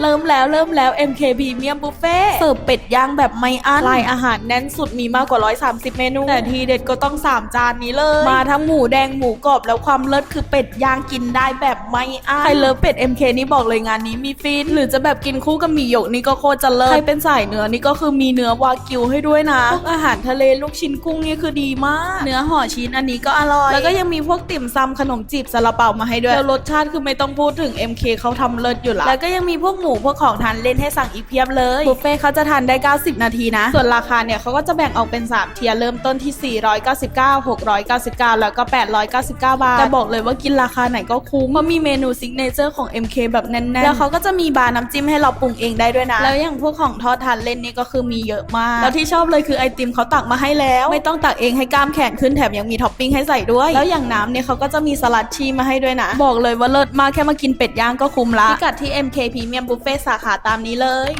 เริ่มแล้วเริ่มแล้ว MK Premium Buffet เสิร์ฟเป็ดย่างแบบไม่อั้นรายอาหารแน่นสุดมีมากกว่า 130 เมนู แต่ทีเด็ดก็ต้อง 3 จานนี้เลย มาทั้งหมูแดงหมูกรอบแล้วความเลิศคือเป็ดย่างกินได้แบบไม่อั้นใครเลิฟเป็ด MK นี่บอกเลยงานนี้มีฟิน หรือจะแบบกินคู่กับหมี่หยกนี่ก็โคตรจะเลิศใครเป็นสายเนื้อนี่ก็คือมีเนื้อวากิวให้ด้วยนะพวกอาหารทะเลลูกชิ้นกุ้งนี่คือดีมาก เนื้อห่อชิ้นอันนี้ก็อร่อย แล้วก็ยังมีพวกติ่มซำขนมจีบซาลาเปามาให้ด้วยแล้วรสชาติคือไม่ต้องพูดถึง MK เขาทำเลิศอยู่แล้วแล้วก็ยังมีพวกหมูพวกของทานเล่นให้สั่งอีกเพียบเลยบุฟเฟ่ต์เขาจะทานได้ 90 นาทีนะ ส่วนราคาเนี่ยเขาก็จะแบ่งออกเป็น 3 เทียร์เริ่มต้นที่ 499 699 แล้วก็ 899 บาทแต่บอกเลยว่ากินราคาไหนก็คุ้มเพราะมีเมนูซิกเนเจอร์ของ MK แบบแน่นๆแล้วเขาก็จะมีบาร์น้ำจิ้มให้เราปรุงเองได้ด้วยนะ แล้วอย่างพวกของทอดทานเล่นนี่ก็คือมีเยอะมากแล้วที่ชอบเลยคือไอติมเขาตักมาให้แล้ว ไม่ต้องตักเองให้กล้ามแขนขึ้นแถมยังมีท็อปปิ้งให้ใส่ด้วย แล้วอย่างน้ำเนี่ยเขาก็จะมีสลัดชีมาให้ด้วยนะ บอกเลยว่าเลิศมากแค่มากินเป็ดย่างก็คุ้มละพิกัดที่ MK Premium Buffet สาขาตามนี้เลย